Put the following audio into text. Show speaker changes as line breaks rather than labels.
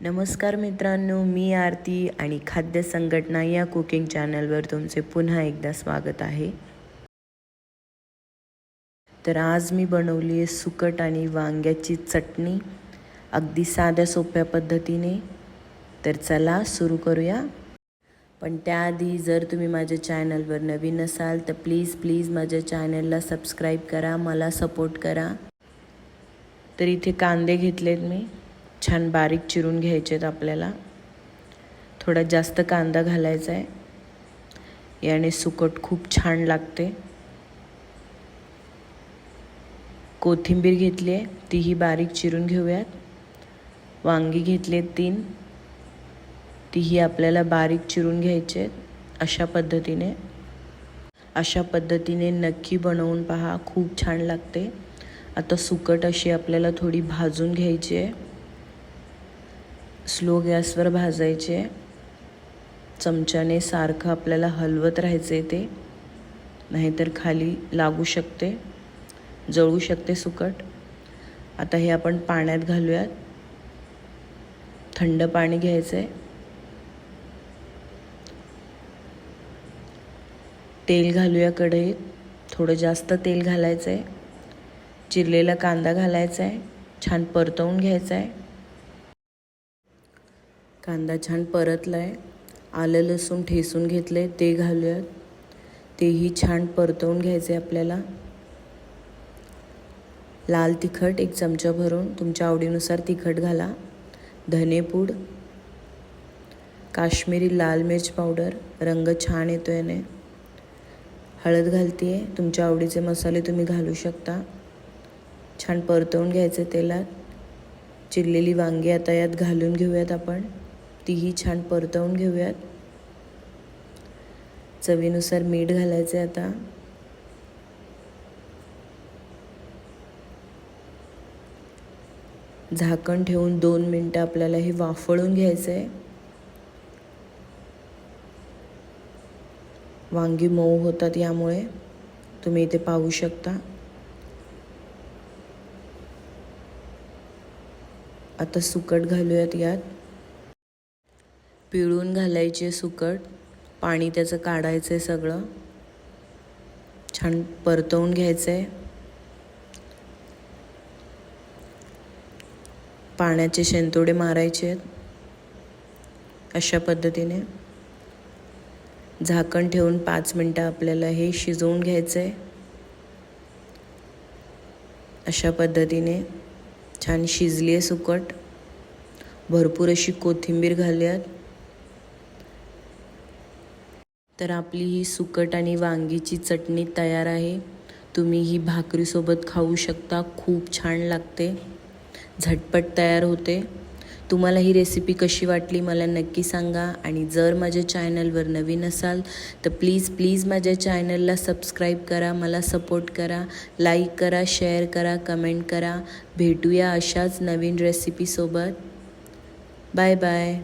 नमस्कार मित्रांनो मी आरती आणि खाद्य संघटना या कुकिंग चॅनलवर तुमचे पुन्हा एकदा स्वागत आहे. तर आज मी बनवली आहे सुकट आणि वांग्याची चटणी. अगदी साध्या सोप्या पद्धतीने. तर चला सुरू करूया. पण त्याआधी जर तुम्ही माझ्या चॅनलवर नवीन असाल तर प्लीज प्लीज माझ्या चॅनलला सबस्क्राईब करा मला सपोर्ट करा. तर इथे कांदे घेतलेत मी. छान बारीक चिरून घ्यायचे आहेत आपल्याला. थोडा जास्त कांदा घालायचा आहे याने सुकट खूप छान लागते. कोथिंबीर घेतली आहे तीही बारीक चिरून घेऊयात. वांगी घेतलेत तीन. तीही आपल्याला बारीक चिरून घ्यायचे आहेत अशा पद्धतीने. अशा पद्धतीने नक्की बनवून पहा खूप छान लागते. आता सुकट अशी आपल्याला थोडी भाजून घ्यायची आहे स्लो गॅसवर भाजायचे. चमच्याने सारखं आपल्याला हलवत राहायचे ते. नाहीतर खाली लागू शकते जळू शकते सुकट. आता हे आपण पाण्यात घालूयात. थंड पाणी घ्यायचं आहे तेल घालूया कढईत. थोडं जास्त तेल घालायचं आहे चिरलेला कांदा घालायचा आहे छान परतवून घ्यायचा आहे कांदा छान परतला आहे आलं लसूण ठेसून घेतलं आहे ते घालूयात. तेही छान परतवून घ्यायचे आपल्याला. लाल तिखट एक चमचा भरून तुमच्या आवडीनुसार तिखट घाला. धनेपूड काश्मीरी लाल मिर्च पावडर. रंग छान येतो याने. हळद घालते आहे तुमच्या आवडीचे मसाले तुम्ही घालू शकता. छान परतवून घ्यायचे तेलात. चिरलेली वांगी आता यात घालून घेऊयात आपण. तीही छान परतवून घेऊयात. चवीनुसार मीठ घालायचे आता. झाकण ठेवून दोन मिनटं आपल्याला हे वाफळून घ्यायचं आहे वांगी मऊ होतात यामुळे तुम्ही इथे पाहू शकता. आता सुकट घालूयात यात. पिळून घालायचे सुकट पाणी त्याचं काढायचं आहे सगळं. छान परतवून घ्यायचं आहे पाण्याचे शेंतोडे मारायचे आहेत. अशा पद्धतीने. झाकण ठेवून पाच मिनटं आपल्याला हे शिजवून घ्यायचं आहे अशा पद्धतीने छान शिजली आहे सुकट. भरपूर अशी कोथिंबीर घालूयात. तर आपली ही सुकट आणि वांगीची चटणी तयार आहे. तुम्ही ही भाकरीसोबत खाऊ शकता. खूप छान लागते. झटपट तयार होते. तुम्हाला ही रेसिपी कशी वाटली मला नक्की सांगा. आणि जर माझ्या चॅनलवर नवीन असाल तर प्लीज प्लीज माझ्या चॅनलला सबस्क्राईब करा. मला सपोर्ट करा. लाईक करा शेअर करा कमेंट करा. भेटूया अशाच नवीन रेसिपीसोबत बाय बाय